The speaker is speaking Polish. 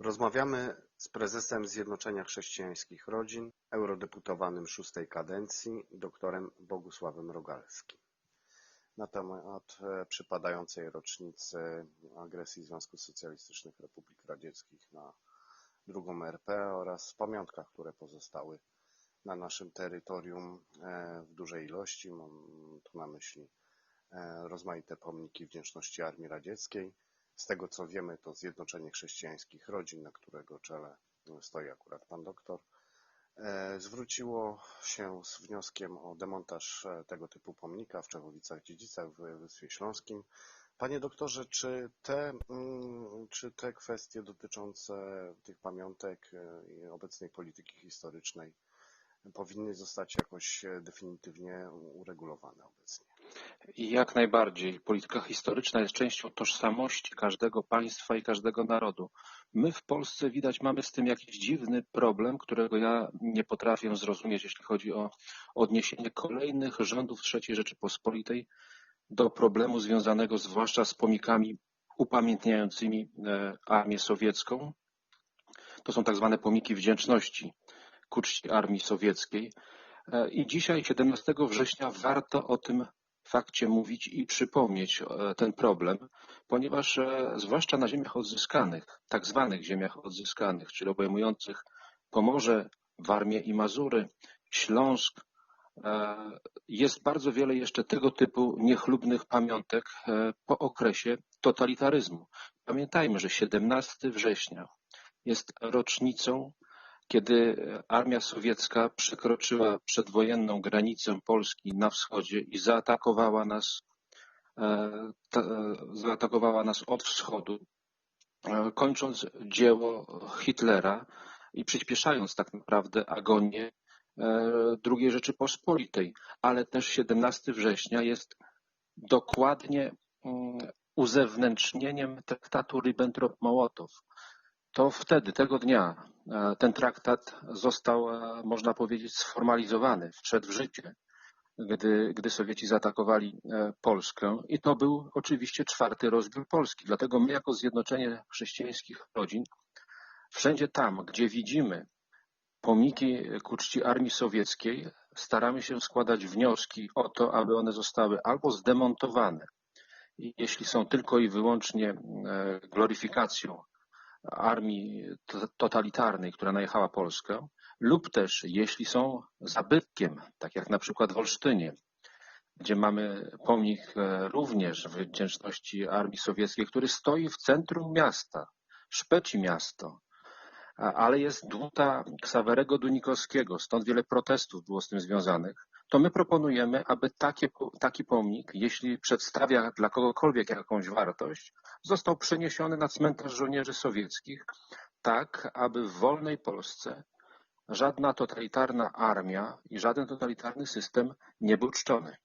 Rozmawiamy z prezesem Zjednoczenia Chrześcijańskich Rodzin, eurodeputowanym szóstej kadencji, doktorem Bogusławem Rogalskim na temat e, przypadającej rocznicy agresji Związku Socjalistycznych Republik Radzieckich na drugą RP oraz pamiątkach, które pozostały na naszym terytorium e, w dużej ilości. Mam tu na myśli e, rozmaite pomniki wdzięczności Armii Radzieckiej. Z tego co wiemy, to Zjednoczenie Chrześcijańskich Rodzin, na którego czele stoi akurat pan doktor, e, zwróciło się z wnioskiem o demontaż tego typu pomnika w Czechowicach-Dziedzicach w województwie śląskim. Panie doktorze, czy te, mm, czy te kwestie dotyczące tych pamiątek i obecnej polityki historycznej powinny zostać jakoś e, definitywnie uregulowane obecnie. Jak najbardziej. Polityka historyczna jest częścią tożsamości każdego państwa i każdego narodu. My w Polsce widać mamy z tym jakiś dziwny problem, którego ja nie potrafię zrozumieć, jeśli chodzi o odniesienie kolejnych rządów III Rzeczypospolitej do problemu związanego zwłaszcza z pomnikami upamiętniającymi e, armię sowiecką. To są tak zwane pomniki wdzięczności ku czci armii sowieckiej. E, I dzisiaj, 17 września, warto o tym fakcie mówić i przypomnieć e, ten problem, ponieważ e, zwłaszcza na ziemiach odzyskanych, tak zwanych ziemiach odzyskanych, czyli obejmujących Pomorze, Warmię i Mazury, Śląsk, jest bardzo wiele jeszcze tego typu niechlubnych pamiątek po okresie totalitaryzmu. Pamiętajmy, że 17 września jest rocznicą kiedy armia sowiecka przekroczyła przedwojenną granicę Polski na wschodzie i zaatakowała nas, e, zaatakowała nas od wschodu, e, kończąc dzieło Hitlera i przyspieszając tak naprawdę agonię e, II Rzeczypospolitej. Ale też 17 września jest dokładnie mm, uzewnętrznieniem traktatu Ribbentrop-Mołotow, to wtedy, tego dnia, e, ten traktat został, e, można powiedzieć, sformalizowany, wszedł w życie, gdy, gdy Sowieci zaatakowali e, Polskę. I to był oczywiście czwarty rozbiór Polski. Dlatego my, jako Zjednoczenie Chrześcijańskich Rodzin, wszędzie tam, gdzie widzimy pomniki ku czci Armii Sowieckiej, staramy się składać wnioski o to, aby one zostały albo zdemontowane, jeśli są tylko i wyłącznie gloryfikacją armii totalitarnej, która najechała Polskę, lub też jeśli są zabytkiem, tak jak na przykład w Olsztynie, gdzie mamy pomnik e, również w wdzięczności armii sowieckiej, który stoi w centrum miasta, szpeci miasto, ale jest dłuta Ksawerego Dunikowskiego, stąd wiele protestów było z tym związanych, to my proponujemy, aby taki pomnik, jeśli przedstawia dla kogokolwiek jakąś wartość, został przeniesiony na cmentarz żołnierzy sowieckich, tak aby w wolnej Polsce żadna totalitarna armia i żaden totalitarny system nie był czczony.